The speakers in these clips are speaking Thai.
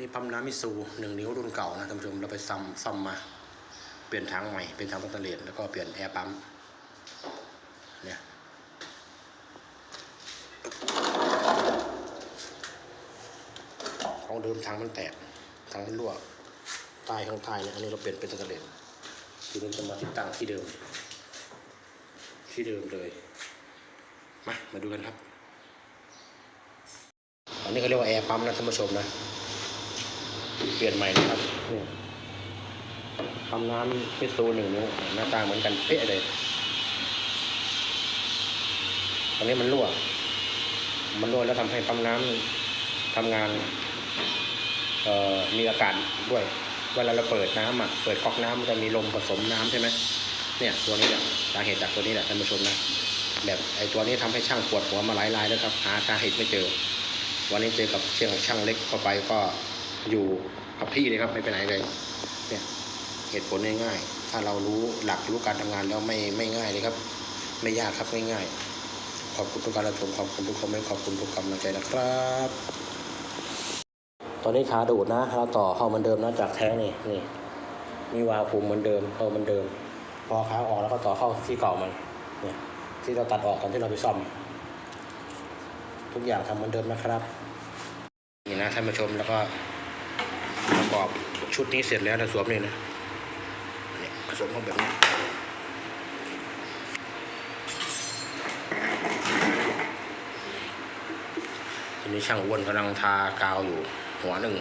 นี่ปั๊มน้ำมิสูหนึ่งนิ้วรุ่นเก่านะท่านผู้ชมเราไปซ่อมซ่อมมา เปลี่ยนถังใหม่เป็นถังปัตเตอร์เลนแล้วก็เปลี่ยนแอร์ปั๊มเนี่ยของเดิมถังมันแตกถังมันรั่วใต้ข้างใต้เนี่ยอันนี้เราเปลี่ยนเป็นปัตเตอร์เลนทีนี้จะมาติดตั้งที่เดิม ที่เดิมเลยมามาดูกันครับอันนี้เขาเรียกว่าแอร์ปั๊มนะท่านผู้ชมนะ เปลี่ยนใหม่นะครับนี่ปั๊มน้ำพิซูหนึ่งนิ้วหน้าตาเหมือนกันเป๊ะเลยตอนนี้มันรั่ว มันรั่วแล้วทำให้ปั๊มน้ำทำงานมีอากาศด้วย เวลาเราเปิดน้ำอะ เปิดก๊อกน้ำมันจะมีลมผสมน้ำใช่ไหมเนี่ยตัวนี้แหละสาเหตุจากตัวนี้แหละท่านผู้ชมนะ แบบไอ้ตัวนี้ทำให้ช่างปวดหัวมาหลายรายแล้วครับ หาสาเหตุไม่เจอ วันนี้เจอกับเชียงช่างเล็กเข้าไปก็ อยู่กับพี่เลยครับไม่ไปไหนเลยเนี่ยเหตุผลง่ายๆถ้าเรารู้หลักรู้การทำงานแล้วไม่ไม่ง่ายเลยครับ ไม่ยากครับง่ายๆขอบคุณทุกการรับชมขอบคุณทุกคอมเมนต์ขอบคุณทุกกำลังใจนะครับ ตอนนี้ขาดูดนะเราต่อเข้ามือนเดิมนะจากแท้งนี่นี่มีวาล์วคุมเหมือนเดิมเข้ามือนเดิม พอขาออกแล้วก็ต่อเข้าที่เก่ามันเนี่ยที่เราตัดออกตอนที่เราไปซ่อม ทุกอย่างทำเหมือนเดิมนะครับนี่นะท่านผู้ชมแล้วก็ อบชุดนี้เสร็จแล้วเราสวมนี่นะนี่สวมเข้าแบบนี้ทีนี้ช่างอ้วนกำลังทากาวอยู่หัวหนึ่ง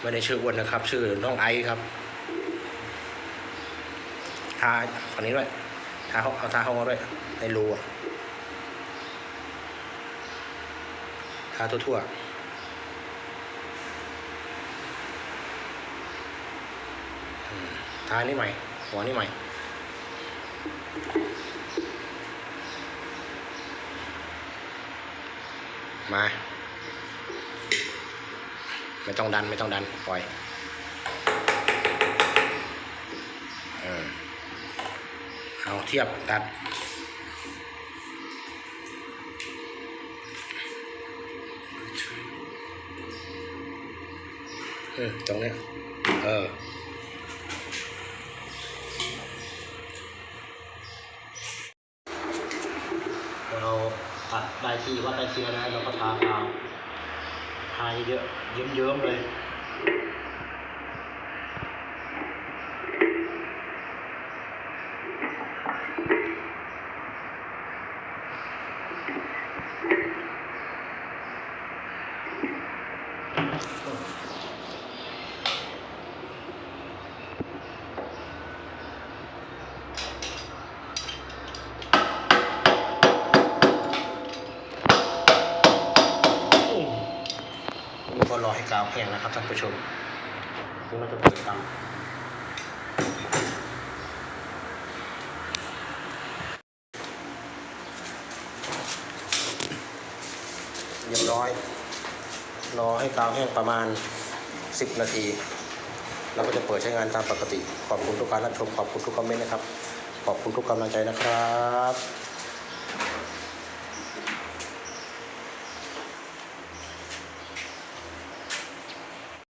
ไม่ได้ชื่ออ้วนนะครับ ชื่อน้องไอซ์ครับ ทาคนนี้ด้วย ทาเขาเอาทาเขามาด้วยในรูอะ ทาทั่วๆทานี่ใหม่ หัวนี่ใหม่ มา ไม่ต้องดันไม่ต้องดัน ปล่อยเออเอาเทียบตัด ออตรงเนี้ยเออเราตัดได้ที่วัดได้ที่แล้วนะเราก็ทากาวทาเยอะเยิ้มๆเลย นี่ กรอให้กาวแห้งนะครับท่านผู้ชมนี่เราจะเปิดกาวเรียบร้อย รอให้กาวแห้งประมาณ 10 นาที เราก็จะเปิดใช้งานตามปกติ ขอบคุณทุกการรับชม ขอบคุณทุกคอมเมนต์นะครับ ขอบคุณทุกกำลังใจนะครับ